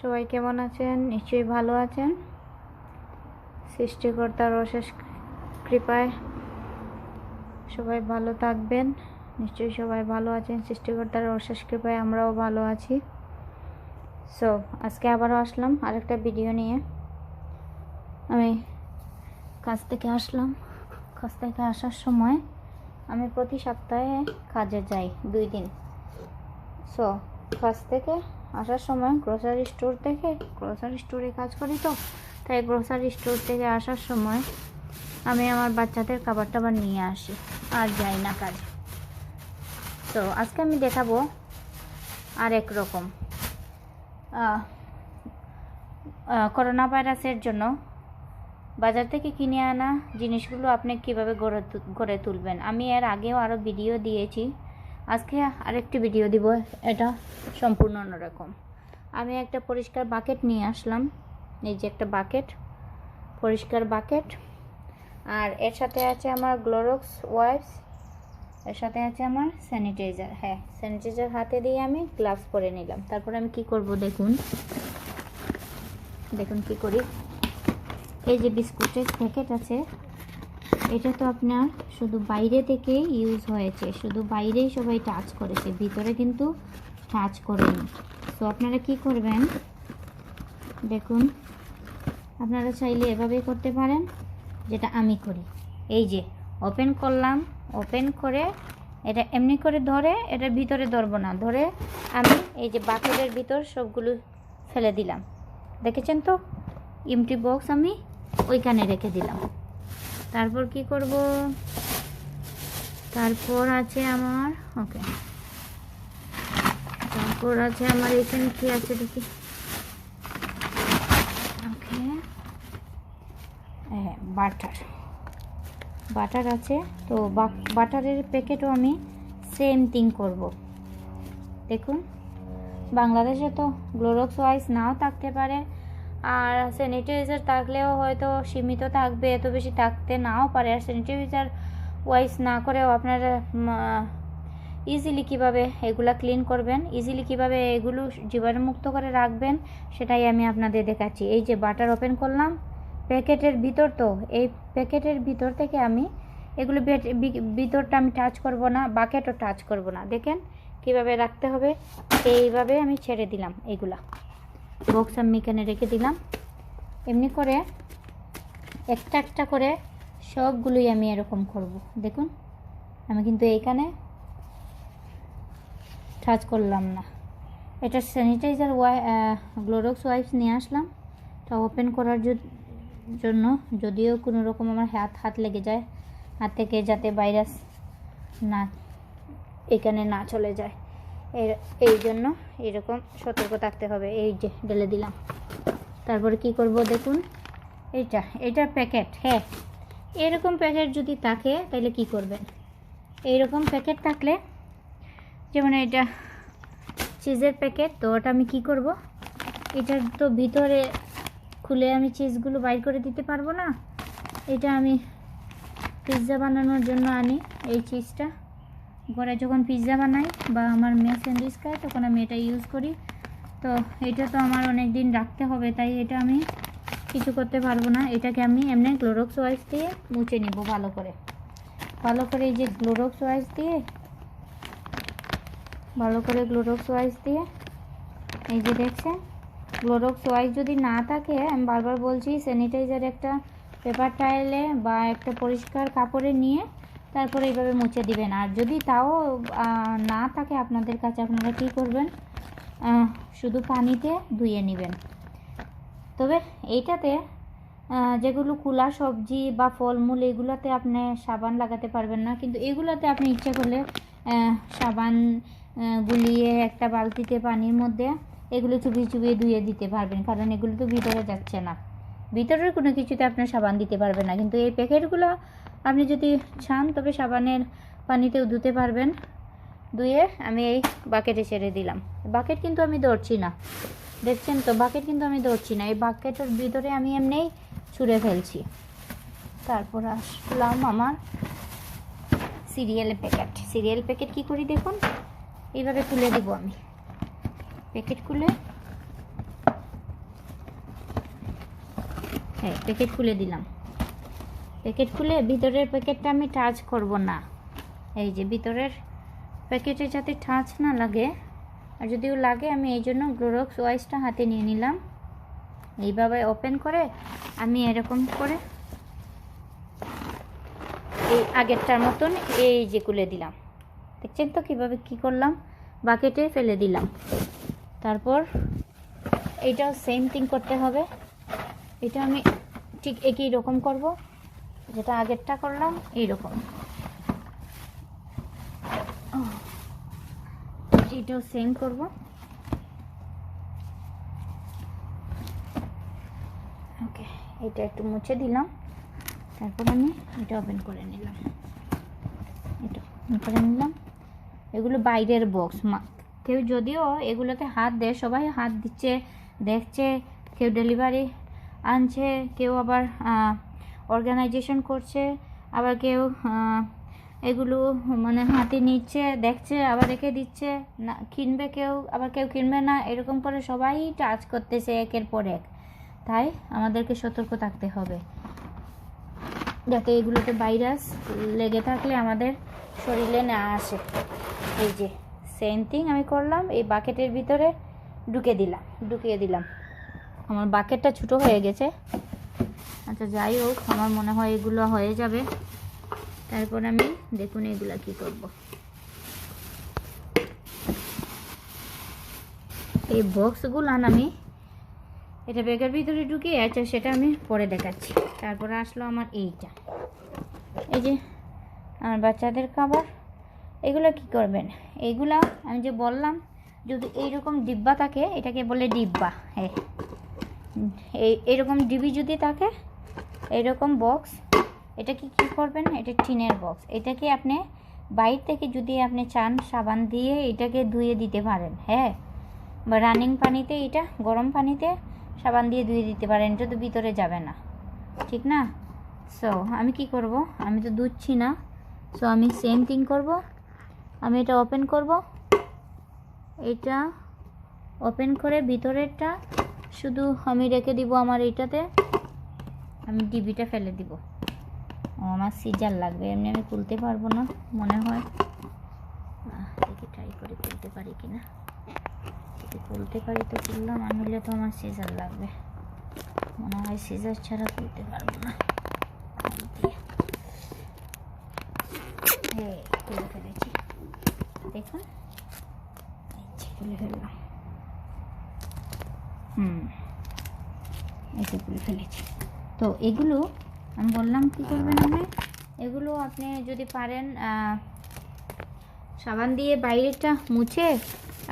সবাই কেমন আছেন? নিশ্চয়ই ভালো আছেন। সৃষ্টিকর্তার অশেষ কৃপায় সবাই ভালো থাকবেন। নিশ্চয়ই সবাই ভালো আছেন। সৃষ্টিকর্তার অশেষ কৃপায় আমরাও ভালো আছি। সো আজকে আবারও আসলাম আরেকটা ভিডিও নিয়ে। আমি কাজ থেকে আসলাম। কাজ থেকে আসার সময় আমি প্রতি সপ্তাহে কাজে যাই, দুই দিন। সো কাজ থেকে আসার সময় গ্রোসারি স্টোর থেকে গ্রোসারি স্টোরে কাজ করি তো, তাই গ্রোসারি স্টোর থেকে আসার সময় আমি আমার বাচ্চাদের খাবার টাবার নিয়ে আসি, আর যাই না কাজে। তো আজকে আমি দেখাবো আর এক রকম করোনা ভাইরাসের জন্য বাজার থেকে কিনে আনা জিনিসগুলো আপনি কীভাবে গড়ে গড়ে তুলবেন? আমি এর আগেও আরও ভিডিও দিয়েছি। আজকে আরেকটি ভিডিও দিব, এটা সম্পূর্ণ অন্যরকম। আমি একটা পরিষ্কার বাকেট নিয়ে আসলাম। এই যে একটা বাকেট পরিষ্কার বাকেট আর এর সাথে আছে আমার গ্লোরক্স ওয়াইপস এর সাথে আছে আমার স্যানিটাইজার হ্যাঁ স্যানিটাইজার হাতে দিয়ে আমি গ্লাভস পরে নিলাম। তারপর আমি কি করব দেখুন? দেখুন কি করি। এই যে বিস্কুটের প্যাকেট আছে এটা তো আপনার শুধু বাইরে থেকে ইউজ হয়েছে। শুধু বাইরেই সবাই টাচ করেছে, ভিতরে কিন্তু টাচ করেনি। তো আপনারা কি করবেন? দেখুন, আপনারা চাইলে এভাবেই করতে পারেন, যেটা আমি করি। এই যে ওপেন করলাম ওপেন করে এটা এমনি করে ধরে এটার ভিতরে ধরবো না। ধরে আমি এই যে বাকেটের ভিতর সবগুলো ফেলে দিলাম। দেখেছেন তো? ইমটি বক্স আমি ওইখানে রেখে দিলাম। তারপর কি করব? তারপর আছে আমার, ওকে। তারপর আছে আমার এখানে কি আছে দেখি। ওকে। হ্যাঁ বাটার। বাটার আছে, তো বাটারের প্যাকেটও আমি সেম থিং করব। দেখুন, বাংলাদেশে তো গ্লোরক্স ওয়াইস নাও থাকতে পারে আর স্যানিটাইজার থাকলেও হয়তো সীমিত থাকবে, এত বেশি থাকতে নাও পারে। আর স্যানিটাইজার ওয়াইস না করেও আপনারা ইজিলি কীভাবে এগুলা ক্লিন করবেন ইজিলি কীভাবে এগুলো জীবাণুমুক্ত করে রাখবেন, সেটাই আমি আপনাদের দেখাচ্ছি। এই যে বাটার ওপেন করলাম, প্যাকেটের ভিতর তো, এই প্যাকেটের ভিতর থেকে আমি এগুলো ভিতরটা আমি টাচ করব না বাকেটও টাচ করব না। দেখেন কীভাবে রাখতে হবে, এইভাবে আমি ছেড়ে দিলাম এগুলা। বক্স আমি এখানে রেখে দিলাম। এমনি করে একটা একটা করে সবগুলোই আমি এরকম করব। দেখুন, আমি কিন্তু এইখানে টাচ করলাম না। এটা স্যানিটাইজার ওয়াই গ্লোরক্স ওয়াইপস নিয়ে আসলাম। তা ওপেন করার জন্য যদিও কোনো রকম আমার হাত হাত লেগে যায়, হাত থেকে যাতে ভাইরাস না এখানে না চলে যায়। এর, এই জন্য এরকম সতর্ক থাকতে হবে। এই যে ঢেলে দিলাম। তারপরে কি করব দেখুন? এইটা এটা প্যাকেট হ্যাঁ। এরকম প্যাকেট যদি থাকে, তাহলে কি করবেন? এইরকম প্যাকেট থাকলে, যেমন এটা চিজের প্যাকেট তো ওটা আমি কি করব? এটার তো ভিতরে খুলে আমি চিজগুলো বাইর করে দিতে পারব না। এটা আমি পিৎজা বানানোর জন্য আনি, এই চিজটা ঘরে যখন পিৎজা বানাই বা আমার মেয়ে স্যান্ডউইচ খায় তখন আমি এটা ইউজ করি। তো এটা তো আমার অনেক দিন রাখতে হবে, তাই এটা আমি কিছু করতে পারব না। এটাকে আমি এমনি ক্লোরক্স ওয়াইস দিয়ে মুছে নিব ভালো করে। ভালো করে এই যে ক্লোরক্স ওয়াইস দিয়ে, ভালো করে ক্লোরক্স ওয়াইস দিয়ে, এই যে দেখছেন? ক্লোরক্স ওয়াইস যদি না থাকে, আমি বারবার বলছি স্যানিটাইজার একটা পেপার টাইলে বা একটা পরিষ্কার কাপড়ে নিয়ে তারপরে এইভাবে মুছে দিবেন। আর যদি তাও না থাকে আপনাদের কাছে, আপনারা কী করবেন? শুধু পানিতে ধুয়ে নেবেন। তবে এইটাতে যেগুলো কুলা সবজি বা ফলমূল, এগুলোতে আপনি সাবান লাগাতে পারবেন না। কিন্তু এগুলোতে আপনি ইচ্ছে করলে সাবান গুলিয়ে একটা বালতিতে পানির মধ্যে এগুলো চুবিয়ে চুবিয়ে ধুয়ে দিতে পারবেন। কারণ এগুলো তো ভিতরে যাচ্ছে না। ভিতরের কোনো কিছুতে আপনার সাবান দিতে পারবেন না। কিন্তু এই প্যাকেটগুলো আপনি যদি চান, তবে সাবানের পানিতেও ধুতে পারবেন। ধুয়ে আমি এই বাকেটে ছেড়ে দিলাম। বাকেট কিন্তু আমি ধরছি না। দেখছেন তো, বাকেট কিন্তু আমি ধরছি না। এই বাকেটের ভিতরে আমি এমনিই ছুঁড়ে ফেলছি। তারপর আসলাম আমার সিরিয়াল প্যাকেট। সিরিয়াল প্যাকেট কি করি দেখুন? এইভাবে খুলে দিব আমি। প্যাকেট খুলে হ্যাঁ প্যাকেট খুলে দিলাম। প্যাকেট খুলে ভিতরের প্যাকেটটা আমি টাচ করব না। এই যে ভিতরের প্যাকেটে যাতে টাচ না লাগে, আর যদিও লাগে, আমি এই জন্য গ্লোরক্স ওয়াইসটা হাতে নিয়ে নিলাম। এইভাবে ওপেন করে আমি এরকম করে এই আগেরটার মতন এই যে খুলে দিলাম। দেখছেন তো কীভাবে কি করলাম? বাকেটে ফেলে দিলাম। তারপর এইটাও সেম থিং করতে হবে। এটা আমি ঠিক একই রকম করব। যেটা আগেরটা করলাম এই রকম এটাও সেম করব। ওকে এটা একটু মুছে দিলাম। তারপর আমি এটা ওপেন করে নিলাম। এটা ওপেন করে নিলাম। এগুলো বাইরের বক্স কেউ যদিও এগুলোতে হাত দেয়, সবাই হাত দিচ্ছে, দেখছে, কেউ ডেলিভারি আনছে, কেউ আবার অর্গানাইজেশন করছে, আবার কেউ এগুলো মানে হাতে নিচ্ছে, দেখছে, আবার রেখে দিচ্ছে, না, কিনবে কেউ, আবার কেউ কিনবে না, এরকম করে সবাই টাচ করতেছে একের পর এক। তাই আমাদেরকে সতর্ক থাকতে হবে। যাতে এগুলোতে ভাইরাস লেগে থাকলে আমাদের শরীরে না আসে। এই যে সেম থিং আমি করলাম, এই বাকেটের ভিতরে ঢুকে দিলাম, ঢুকিয়ে দিলাম। আমার বাকেটটা ছোটো হয়ে গেছে। আচ্ছা যাই হোক, আমার মনে হয় এগুলো হয়ে যাবে। তারপর আমি দেখুন এগুলা কি করব। এই বক্সগুলো আমি এটা ব্যাগের ভিতরে ঢুকিয়ে আচ্ছা সেটা আমি পরে দেখাচ্ছি। তারপরে আসলো আমার এইটা। এই যে আমার বাচ্চাদের খাবার, এগুলো কি করবেন? এইগুলা আমি যে বললাম, যদি এইরকম ডিব্বা থাকে, এটাকে বলে ডিব্বা। হ্যাঁ। এই এরকম ডিবি যদি থাকে এইরকম বক্স এটা কি কী করবেন? এটা টিনের বক্স এটাকে আপনি বাইর থেকে যদি আপনি চান, সাবান দিয়ে এটাকে ধুয়ে দিতে পারেন হ্যাঁ? বা রানিং পানিতে এটা, গরম পানিতে সাবান দিয়ে ধুয়ে দিতে পারেন, এটা তো ভিতরে যাবে না, ঠিক না? সো আমি কি করব? আমি তো দুধছি না। সো আমি সেম থিং করব। আমি এটা ওপেন করব। এটা ওপেন করে ভিতরেরটা শুধু আমি রেখে দিব আমার এইটাতে আমি ডিবিটা ফেলে দিব। ও, আমার সিজার লাগবে, এমনি আমি খুলতে পারব না, মনে হয়। দেখি ট্রাই করে খুলতে পারি কি না যদি খুলতে পারি তো খুললাম, আর নইলে তো আমার সিজার লাগবে। মনে হয় সিজার ছাড়া খুলতে পারব না। খুলে ফেলেছি। দেখুন। খুলে ফেললাম। হুম এসে খুলে ফেলেছি। তো এগুলো আমি বললাম কি করবেন আপনি? এগুলো আপনি যদি পারেন সাবান দিয়ে বাইরেটা মুছে,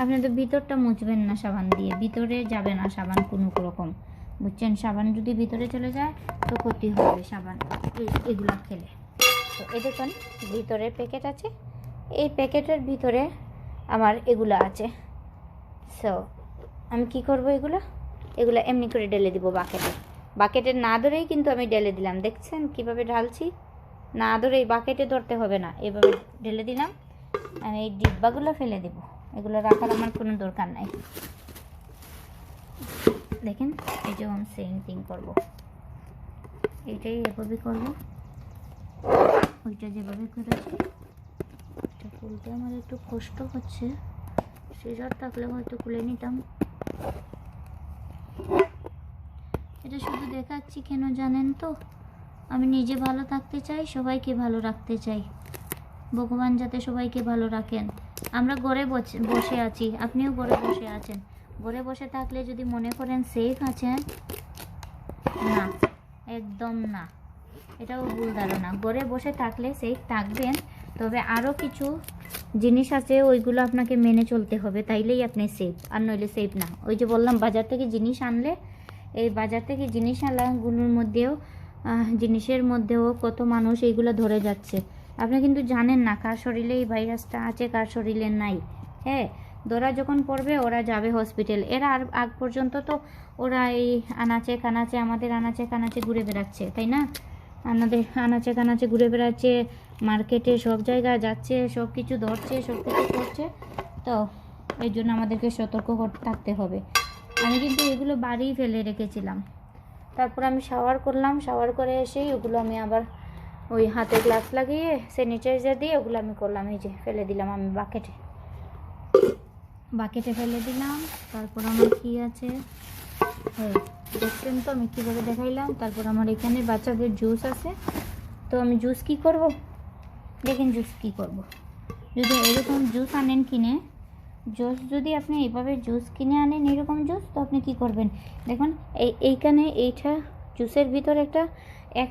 আপনি তো ভিতরটা মুছবেন না সাবান দিয়ে। ভিতরে যাবে না সাবান কোনো রকম। বুঝছেন? সাবান যদি ভিতরে চলে যায়, তো ক্ষতি হবে সাবান। এগুলো খেলে। তো এ দেখুন ভিতরে প্যাকেট আছে। এই প্যাকেটের ভিতরে আমার এগুলো আছে। সো আমি কি করব এগুলো? এগুলো এমনি করে ঢেলে দিব বাকেটে। বাকেটে না ধরেই কিন্তু আমি ঢেলে দিলাম। দেখছেন কীভাবে ঢালছি? না ধরেই বাকেটে ধরতে হবে না। এভাবে ঢেলে দিলাম। আমি এই ডিব্বাগুলো ফেলে দেব। এগুলো রাখার আমার কোনো দরকার নাই। দেখেন, এই যে আমি সেম থিং করব। এটাই এভাবে করব। ওইটা যেভাবে করেছি এটা খুলতে আমার একটু কষ্ট হচ্ছে। সিজার থাকলে হয়তো খুলে নিতাম। এটা শুধু দেখাচ্ছি কেন জানেন তো? আমি নিজে ভালো থাকতে চাই, সবাইকে ভালো রাখতে চাই। ভগবান যাতে সবাইকে ভালো রাখেন। আমরা ঘরে বসে বসে আছি, আপনিও ঘরে বসে আছেন। ঘরে বসে থাকলে যদি মনে করেন সেফ আছেন, না, একদম না। এটাও ভুল ধারণা। ঘরে বসে থাকলে সেফ থাকবেন, তবে আরও কিছু জিনিস আছে, ওইগুলো আপনাকে মেনে চলতে হবে, তাইলেই আপনি সেফ আর নইলে সেফ না। ওই যে বললাম, বাজার থেকে জিনিস আনলে এই বাজার থেকে জিনিস আনাগুলোর মধ্যেও জিনিসের মধ্যেও কত মানুষ এইগুলো ধরে যাচ্ছে। আপনি কিন্তু জানেন না কার শরীরে এই ভাইরাসটা আছে, কার শরীরে নাই। হ্যাঁ ধরা যখন পড়বে ওরা যাবে হসপিটাল এরা আর আগ পর্যন্ত তো ওরা এই আনাচে কানাচে, আমাদের আনাচে কানাচে ঘুরে বেড়াচ্ছে, তাই না? আমাদের আনাচে কানাচে ঘুরে বেড়াচ্ছে মার্কেটে সব জায়গায় যাচ্ছে, সব কিছু ধরছে, সব কিছু করছে। তো এই জন্য আমাদেরকে সতর্ক থাকতে হবে। আমি কিন্তু এগুলো বাড়িই ফেলে রেখেছিলাম। তারপর আমি শাওয়ার করলাম শাওয়ার করে এসেই ওগুলো আমি আবার ওই হাতে গ্লাভস লাগিয়ে স্যানিটাইজার দিয়ে ওগুলো আমি করলাম, এই যে ফেলে দিলাম আমি বাকেটে বাকেটে ফেলে দিলাম, তারপর আমার কি আছে? দেখছেন তো আমি কীভাবে দেখাইলাম? তারপর আমার এখানে বাচ্চাদের জুস আছে। তো আমি জুস কি করব? দেখেন জুস কি করব। যদি এরকম জুস আনেন কিনে জুস যদি আপনি এইভাবে জুস কিনে আনেন এরকম জুস, তো আপনি কি করবেন? দেখুন, এই, এইখানে এইটা জুসের ভিতর একটা এক্স